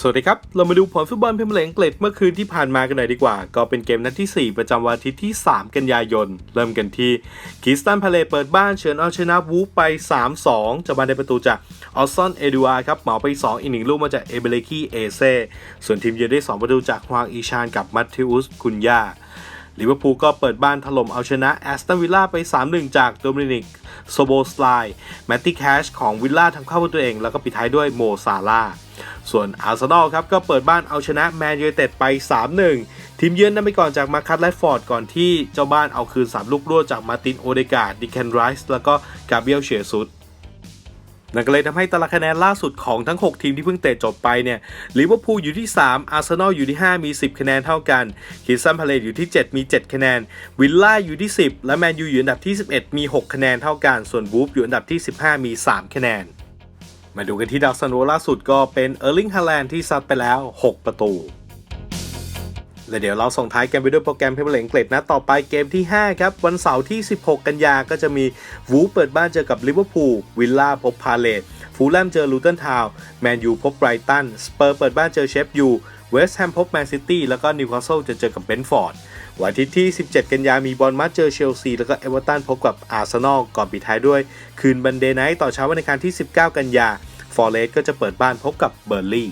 สวัสดีครับ เรามาดูผลฟุตบอลพรีเมียร์ลีกอังกฤษเมื่อคืนที่ผ่านมากันหน่อยดีกว่า ก็เป็นเกมนัดที่ 4 ประจำวันอาทิตย์ที่ 3 กันยายน เริ่มกันที่คิสตันพาเลเปิดบ้านเชิญเอาชนะวูฟไป 3-2จากบานในประตูจากออสซอนเอดูอาครับเหมาไป 2 อีกหนึ่งลูกมาจากเอเบเลคีเอเซส่วนทีมเยือนได้ 2 ประตูจากฮวางอีชานกับมัตเทอุสคุนยาลิเวอร์พูลก็เปิดบ้านถล่มเอาชนะแอสตันวิลล่าไป 3-1 จากโดมินิกโซโบสไลแมตตี้แคชของวิลล่าทำเข้าประตูเอง แล้วก็ปิดท้ายด้วยโมซาลา ส่วนอาร์เซนอลครับก็เปิดบ้านเอาชนะแมนยูไนเต็ดไป 3-1 ทีมเยือนนำไปก่อนจากมาคัตและฟอร์ดก่อนที่เจ้าบ้านเอาคืน 3 ลูกรวดจากมาตินโอเดกาดดิแคนไรส์แล้วก็กาเบียลเชียซุดนั่นก็เลยทำให้ตารางคะแนนล่าสุดของทั้ง 6 ทีมที่เพิ่งเตะจบไปเนี่ยลิเวอร์พูลอยู่ที่ 3 อาร์เซนอลอยู่ที่ 5 มี 10 คะแนนเท่ากันคิสตันพาเลตอยู่ที่ 7 มี 7 คะแนน วิลล่าอยู่ที่ 10 และแมนยูอยู่อันดับที่ 11 มี 6 คะแนนเท่ากัน ส่วนบูฟอยู่อันดับที่ 15 มี 3 คะแนน มาดูกันที่ดาวซันโวล่าสุดก็เป็นเออร์ลิงฮาแลนด์ที่ซัดไปแล้ว 6 ประตู และเดี๋ยวเราส่งท้ายกันไปด้วยโปรแกรมเพเปอร์เลงเกรดนะต่อไปเกมที่ 5 ครับ วันเสาร์ที่ 16 กันยาก็จะมีวูเปิดบ้านเจอกับลิเวอร์พูลวิลล่าพบพาเลตฟูลแลมเจอลูเทนทาวแมนยูพบไบรตันสเปอร์เปิดบ้านเจอเชฟยู เวสต์แฮมพบแมนซิตี้แล้วก็นิวคาสเซิลจะเจอกับเบนฟอร์ดวันอาทิตย์ที่ 17 กันยามีบอลมาเจอเชลซี แล้วก็เอเวอร์ตันพบกับอาร์เซนอลก่อนปิดท้ายด้วย คืนบันเดย์ไนท์ต่อเช้าวันอังคารที่ 19 กันยาฟอร์เรสก็จะเปิดบ้านพบกับเบอร์ลี่